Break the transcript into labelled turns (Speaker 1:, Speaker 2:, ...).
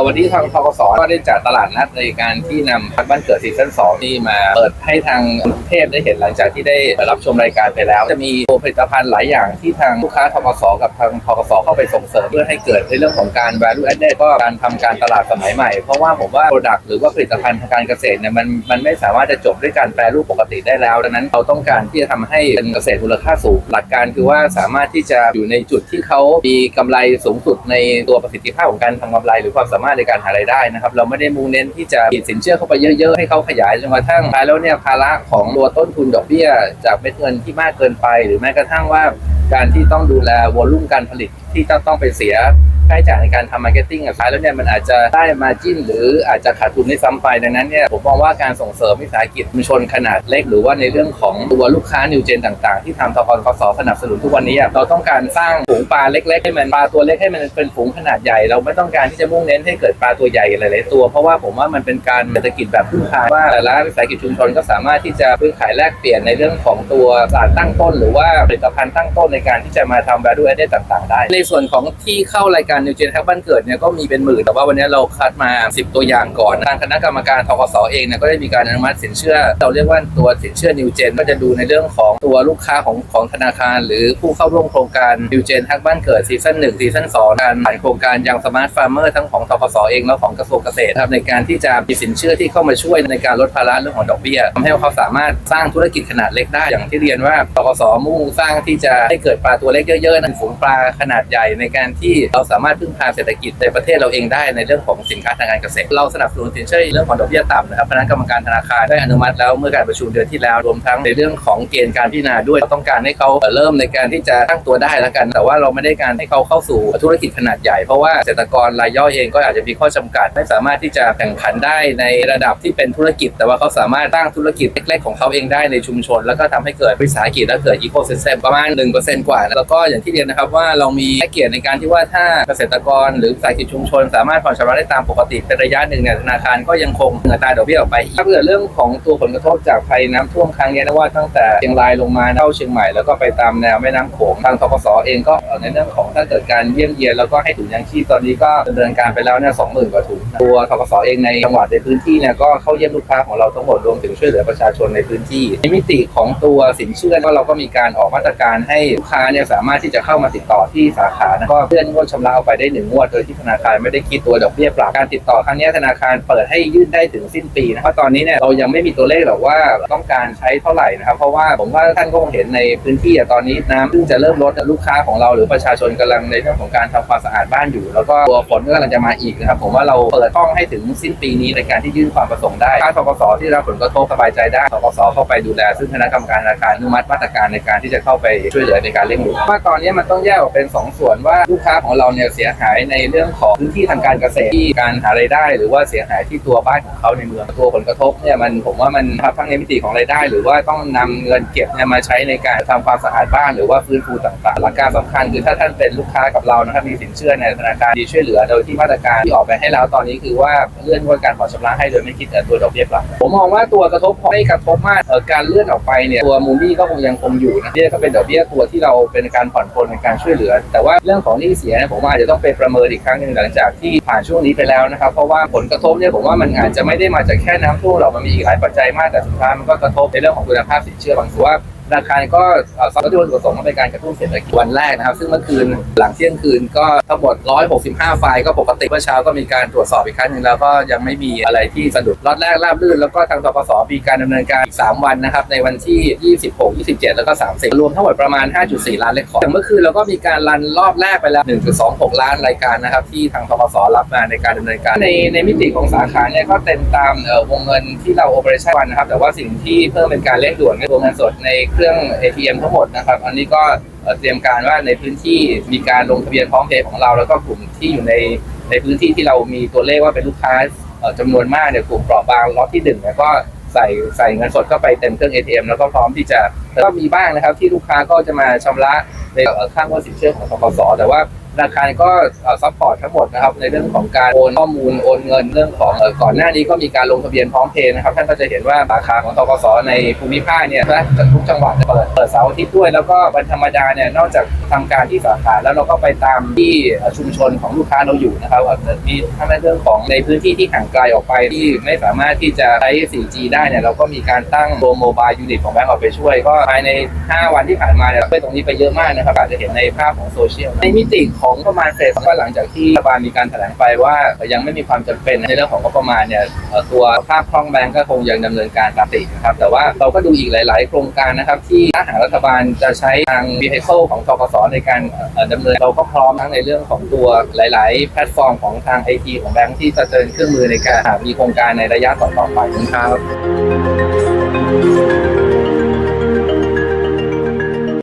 Speaker 1: วันนี้ทางทกสก็ได้จัดตลาดนัดในการที่นำพันบ้านเกิดซีซั่น2นี่มาเปิดให้ทางกรุงเทพได้เห็นหลังจากที่ได้รับชมรายการไปแล้ว จะมีตัวผลิตภัณฑ์หลายอย่างที่ทางลูกค้าทกสกับทางทกสเข้าไปส่งเสริมเพื่อให้เกิดในเรื่องของการ value added ก็การทำการตลาดสมัยใหม่ เพราะว่าผมว่า product หรือว่าผลิตภัณฑ์ทางการเกษตรเนี่ยมันมันไม่สามารถจะจบด้วยการแปรรูปปกติได้แล้ว ดังนั้นเราต้องการที่จะทำให้เป็นเกษตรมูลค่าสูงหลักการคือว่าสามารถที่จะอยู่ในจุดที่เขามีกำไรสูงสุดในตัวประสิทธิภาพของการทำกำไรหรือความสามารถในการหารายได้นะครับเราไม่ได้มุ่งเน้นที่จะปิดสินเชื่อเข้าไปเยอะๆให้เขาขยายจนกระทั่งท้ายแล้วเนี่ยภาระของตัวต้นทุนดอกเบี้ย จากเม็ดเงินที่มากเกินไป หรือแม้กระทั่งว่าการที่ต้องดูแลวอลลุ่มการผลิตที่ต้องต้องไปเสียค่าใช้จ่ายในการทำมาร์เก็ตติ้งอะท้ายแล้วเนี่ยมันอาจจะได้มาจิ้นหรืออาจจะขาดทุนในซ้ำไปดังนั้นเนี่ยผมมองว่าการส่งเสริมวิสาหกิจชุมชนขนาดเล็ก หรือว่าในเรื่องของตัวลูกค้านิวเจนต่าง ๆ ที่ทางทกกสสนับสนุนทุกวันนี้เราต้องการสร้างฝูงปลาเล็กๆให้มันปลาตัวเล็กให้มันเป็นฝูงขนาดใหญ่ เราไม่ต้องการที่จะมุ่งเน้นให้เกิดปลาตัวใหญ่หลายๆตัว เพราะว่าผมว่ามันเป็นการเศรษฐกิจแบบพึ่งพาว่าแต่ละวิสาหกิจชุมชนก็สามารถที่จะซื้อขายแลกเปลี่ยนในเรื่องของตัวสารตั้งต้น หรือว่าผลิตภัณฑ์ตั้งต้นในการที่จะมาทำ value added ต่างๆ ได้ ในส่วนของที่เข้ารายการ New Gen Hack บ้านเกิดเนี่ยก็มีเป็นหมื่นแต่ว่าวันนี้เราคัดมา 10 ตัวอย่างก่อนทางคณะกรรมการทกสเองเนี่ยก็ได้มีการอนุมัติสินเชื่อ เราเรียกว่าตัวสินเชื่อ New Gen ก็จะดูในเรื่องของตัวลูกค้าของของธนาคาร หรือผู้เข้าร่วมโครงการ New Gen Hack บ้านเกิดซีซั่น1ซีซั่น2การผ่านโครงการยัง Smart Farmer ทั้งของทกสเองและของกระทรวงเกษตรครับในการที่จะมีสินเชื่อที่เข้ามาช่วยในการลดภาระเรื่องของดอกเบี้ยทำให้เขาสามารถสร้างธุรกิจขนาดเล็กได้อย่างที่เรียนว่าทกสมุ่งสร้างที่จะให้เกิดปลาตัวเล็กเยอะๆนั่นฝูงปลาขนาดใหญ่ในการที่เราสามารถพึ่งพาเศรษฐกิจในประเทศเราเองได้ในเรื่องของสินค้าทางการเกษตร เราสนับสนุนสินเชื่อเรื่องของดอกเบี้ยต่ำนะครับคณะกรรมการธนาคารได้อนุมัติแล้วเมื่อการประชุมเดือนที่แล้วรวมทั้งในเรื่องของเกณฑ์การพิจารณาด้วยเราต้องการให้เขาเริ่มในการที่จะตั้งตัวได้แล้วกันแต่ว่าาเราไม่ได้การให้เขาเข้าสู่ธุรกิจขนาดใหญ่ เพราะว่าเกษตรกรรายย่อยเองก็อาจจะมีข้อจำกัด ไม่สามารถที่จะแข่งขันได้ในระดับที่เป็นธุรกิจ แต่ว่าเขาสามารถตั้งธุรกิจเล็กๆของเขาเองได้ในชุมชน แล้วก็ทำให้เกิดวิสาหกิจและเกิดอีโคซิสเต็มประมาณ 1%กว่า แล้วก็อย่างที่เรียนนะครับว่าเรามีเกียรติในการที่ว่าถ้าเกษตรกร หรือวิสาหกิจชุมชน สามารถผ่อนชำระได้ตามปกติเป็นระยะหนึ่งเนี่ยธนาคารก็ยังคงอัตราดอกเบี้ยออกไปกถ้าเกิดเรื่องของตัวผลกระทบจากภัยน้ำท่วมครั้งนี้นะว่าตั้งแต่เชียงรายลงมาเข้าเชียงใหม่แล้วก็ไปตามแนวแม่น้ำโขงทางทกสเองก็ในเรื่องของถ้าเกิดการเยี่ยมเยียนแล้วก็ให้ถุงยางชีพตอนนี้ก็ดำเนินการไปแล้วเนี่ยสองหมื่นกว่าถุงตัวทกสเองในจังหวัดในพื้นที่เนี่ยก็เข้าเยี่ยมลูกค้าของเราทั้งหมดรวมถึงช่วยเหลือประชาชนในพื้นที่ในมิติของตัวสินเชื่อก็เราก็มีการออกมาตรการให้ลูกค้าเนี่ยสามารถที่จะเข้ามาติดต่อที่สาขานะก็เพื่อนงวดชำระเอาไปได้หนึ่งงวดโดยที่ธนาคารไม่ได้คิดตัวดอกเบี้ยปรับการติดต่อครั้งนี้ธนาคารเปิดให้ยื่นได้ถึงสิ้นปีนะเพราะตอนนี้เนี่ยเรายังไม่มีตัวเลขหรอกว่าต้องการใช้เท่าไหร่นะครับเพราะว่าผมว่าท่านก็คงเห็นในพื้นที่ตอนนี้น้ำเพิ่งจะเริ่มลดลูกค้าของเราหรือประชาชนกำลังในเรื่องของการทำความสะอาดบ้านอยู่ แล้วก็ตัวฝนก็กำลังจะมาอีกนะครับผมว่าเราเปิดช่องให้ถึงสิ้นปีนี้ในการที่ยื่นความประสงค์ได้ถ้าทกสที่รับผลกระทบสบายใจได้ทกสเข้าไปดูแล ซึ่งคณะกรรมการธนาคารอนุมัติมาตรการในการที่จะเข้าไปช่วยเหลือในการเร่งด่วนว่าตอนนี้มันต้องแยกออกเป็นสองส่วนว่าลูกค้าของเราเนี่ยเสียหายในเรื่องของพื้นที่ทางการเกษตรที่การหารายได้ หรือว่าเสียหายที่ตัวบ้านของเขาในเมืองตัวผลกระทบเนี่ยมันผมว่ามันทับทั้งในมิติของรายได้ หรือว่าต้องนำเงินเก็บเนี่ยมาใช้ในการทำความสะอาดบ้าน หรือว่าฟื้นฟูต่างๆหลักการสำคัญคือถ้าท่านเป็นลูกค้ากับเรานะครับมีสินเชื่อในธนาคารดีช่วยเหลือโดยที่มาตรการที่ออกไปให้แล้วตอนนี้คือว่าเลื่อนงวดการผ่อนชำระให้โดยไม่คิดตัวดอกเบี้ยปรับผมมองว่าตัวกระทบไม่กระทบมากการเลื่อนออกไปเนี่ยตัวมูลนี่ก็คงยังคงอยู่นะเบี้ยก็เป็นดอกเบี้ยตัวที่เราเป็นการผ่อนปลนในการช่วยเหลือ แต่ว่าเรื่องของหนี้เสียผมว่าอาจจะต้องไปประเมินอีกครั้งหนึ่งหลังจากที่ผ่านช่วงนี้ไปแล้วนะครับเพราะว่าผลกระทบเนี่ยผมว่ามันอาจจะไม่ได้มาจากแค่น้ำท่วมหรอกมันมีอีกหลายปัจจัยมากแต่สุดท้ายมันก็กระทบในเรื่องของคุณภาพสินเชื่อบางส่วน ธนาคารก็เอ่อสำนักงานจุประสงค์ว่าเป็นการกระตุ้นเศรษฐกิจวันแรกนะครับ ซึ่งเมื่อคืนหลังเที่ยงคืนก็ทั้งหมด 165 ไฟล์ก็ปกติเมื่อเช้าก็มีการตรวจสอบอีกครั้งหนึ่งแล้วก็ยังไม่มีอะไรที่สะดุดล็อตแรกราบรื่น แล้วก็ทางทกสมีการดำเนินการอีก3วันนะครับในวันที่ 26 27 แล้วก็ 30 รวมทั้งหมดประมาณ 5.4 ล้านเลขขออย่างเมื่อคืนเราก็มีการรันรอบแรกไปแล้ว 1.26 ล้านรายการนะครับที่ทางทกสรับมาในการดำเนินการในในมิติของสาขาเนี่ยก็เต็มตามวงเงินที่เราโอเปอเรชั่นวันนะครับแต่ว่าสิ่งที่เพิ่มเป็นการเร่งด่วนก็วงเงินสดในเครื่อง ATM ทั้งหมดนะครับ อันนี้ก็เตรียมการว่าในพื้นที่มีการลงทะเบียนพร้อมเพย์ของเรา แล้วก็กลุ่มที่อยู่ในในพื้นที่ที่เรามีตัวเลขว่าเป็นลูกค้าเอ่อจำนวนมากเนี่ยกลุ่มเปราะบางล็อตที่หนึ่งเนี่ยก็ใส่ใส่เงินสดเข้าไปเต็มเครื่อง ATM แล้วก็พร้อมที่จะก็มีบ้างนะครับที่ลูกค้าก็จะมาชำระในเอ่อค่างวดสินเชื่อของทกสแต่ว่า ธนาคารก็ซัพพอร์ตทั้งหมดนะครับในเรื่องของการโอนข้อมูลโอนเงินเรื่องของก่อนหน้านี้ก็มีการลงทะเบียนพร้อมเพย์นะครับท่านก็จะเห็นว่าสาขาของตกสในภูมิภาคเนี่ยทุกจังหวัดเปิดเปิดเสาร์อาทิตย์ด้วย แล้วก็วันธรรมดาเนี่ยนอกจากทำการที่สาขาแล้วเราก็ไปตามที่ชุมชนของลูกค้าเราอยู่นะครับมีทั้งในเรื่องของในพื้นที่ที่ห่างไกลออกไปที่ไม่สามารถที่จะใช้ 4G ได้เนี่ยเราก็มีการตั้งตัวโมบายยูนิตของแบงก์ออกไปช่วย ก็ภายใน 5 วันที่ผ่านมาเนี่ยเราไปตรงนี้ไปเยอะมากนะครับอาจจะเห็นในภาพของโซเชียลในมิติของประมาณเฟสก็หลังจากที่รัฐบาลมีการแถลงไปว่ายังไม่มีความจำเป็นในเรื่องของงบประมาณเนี่ยตัวภาพคล่องแบงก์ก็คงยังดำเนินการตามปกตินะครับ แต่ว่าเราก็ดูอีกหลาย ๆ โครงการนะครับ ที่ถ้าหารัฐบาลจะใช้ทาง vehicle ของทกสในการเอ่อดำเนินเราก็พร้อมทั้งในเรื่องของตัวหลาย ๆ แพลตฟอร์มของทาง IT ของแบงก์ที่จะเจริญเครื่องมือในการมีโครงการในระยะต่อๆไปนะครับ